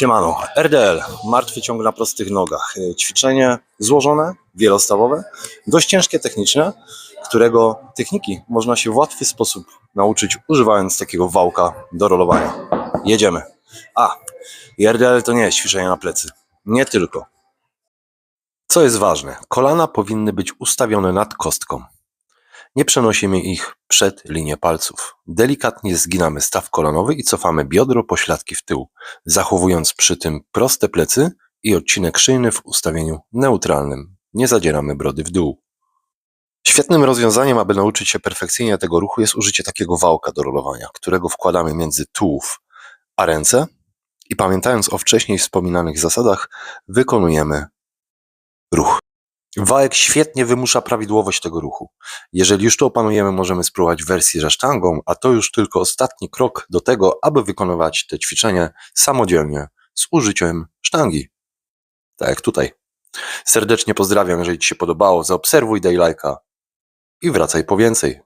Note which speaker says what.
Speaker 1: Siemano, RDL, martwy ciąg na prostych nogach. E, Ćwiczenie złożone, wielostawowe, dość ciężkie techniczne, którego techniki można się w łatwy sposób nauczyć używając takiego wałka do rolowania. Jedziemy. A, RDL to nie jest ćwiczenie na plecy. Nie tylko. Co jest ważne, kolana powinny być ustawione nad kostką. Nie przenosimy ich przed linię palców. Delikatnie zginamy staw kolanowy i cofamy biodro pośladki w tył, zachowując przy tym proste plecy i odcinek szyjny w ustawieniu neutralnym. Nie zadzieramy brody w dół. Świetnym rozwiązaniem, aby nauczyć się perfekcyjnie tego ruchu, jest użycie takiego wałka do rolowania, którego wkładamy między tułów a ręce i pamiętając o wcześniej wspominanych zasadach, wykonujemy ruch. Wałek świetnie wymusza prawidłowość tego ruchu. Jeżeli już to opanujemy, możemy spróbować wersji ze sztangą, a to już tylko ostatni krok do tego, aby wykonywać te ćwiczenie samodzielnie z użyciem sztangi. Tak jak tutaj. Serdecznie pozdrawiam, jeżeli Ci się podobało, zaobserwuj, daj lajka i wracaj po więcej.